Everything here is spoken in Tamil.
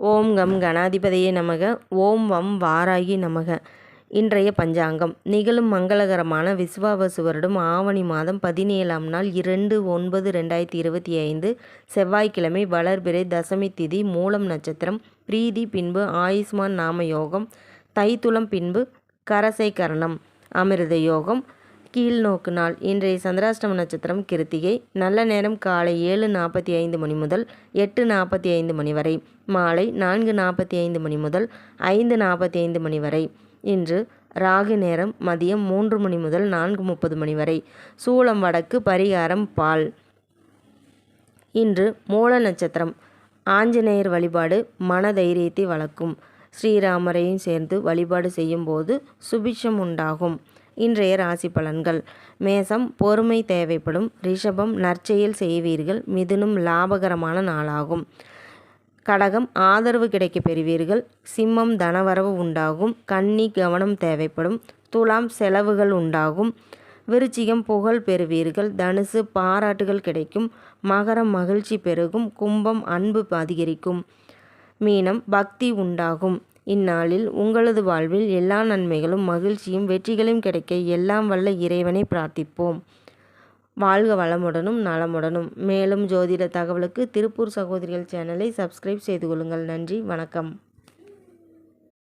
ஓம் கம் கணாதிபதியே நமக. ஓம் வம் வாராகி நமக. இன்றைய பஞ்சாங்கம். நிகழும் மங்களகரமான விஸ்வாவசு வருடம் ஆவணி மாதம் பதினேழாம் நாள் இரண்டு ஒன்பது ரெண்டாயிரத்தி இருபத்தி ஐந்து. செவ்வாய்க்கிழமை வளர்பிறை தசமி திதி மூலம் நட்சத்திரம். பிரீதி பின்பு ஆயுஷ்மான் நாம யோகம். தைத்துளம் பின்பு கரசை கரணம். அமிர்த யோகம். கீழ்நோக்கு நாள் இன்றைய சந்திராஷ்டம நட்சத்திரம் கிருத்திகை. நல்ல நேரம் காலை ஏழு நாற்பத்தி ஐந்து மணி முதல் எட்டு நாற்பத்தி ஐந்து மணி வரை. மாலை நான்கு நாற்பத்தி ஐந்து மணி முதல் ஐந்து நாற்பத்தி ஐந்து மணி வரை. இன்று ராகு நேரம் மதியம் மூன்று மணி முதல் நான்கு முப்பது மணி வரை. சூளம் வடக்கு பரிகாரம் பால். இன்று மூல நட்சத்திரம். ஆஞ்சநேயர் வழிபாடு மன தைரியத்தை வளர்க்கும். ஸ்ரீராமரையும் சேர்ந்து வழிபாடு செய்யும்போது சுபிஷம் உண்டாகும். இன்றைய ராசி பலன்கள். மேசம் பொறுமை தேவைப்படும். ரிஷபம் நற்செயல் செய்வீர்கள். மிதுனும் லாபகரமான நாளாகும். கடகம் ஆதரவு கிடைக்க பெறுவீர்கள். சிம்மம் தனவரவு உண்டாகும். கன்னி கவனம் தேவைப்படும். துலாம் செலவுகள் உண்டாகும். விருச்சிகம் புகழ் பெறுவீர்கள். தனுசு பாராட்டுகள் கிடைக்கும். மகரம் மகிழ்ச்சி பெருகும். கும்பம் அன்பு அதிகரிக்கும். மீனம் பக்தி உண்டாகும். இந்நாளில் உங்களது வாழ்வில் எல்லா நன்மைகளும் மகிழ்ச்சியும் வெற்றிகளும் கிடைக்க எல்லாம் வல்ல இறைவனை பிரார்த்திப்போம். வாழ்க வளமுடனும் நலமுடனும். மேலும் ஜோதிட தகவலுக்கு திருப்பூர் சகோதரிகள் சேனலை சப்ஸ்கிரைப் செய்து கொள்ளுங்கள். நன்றி வணக்கம்.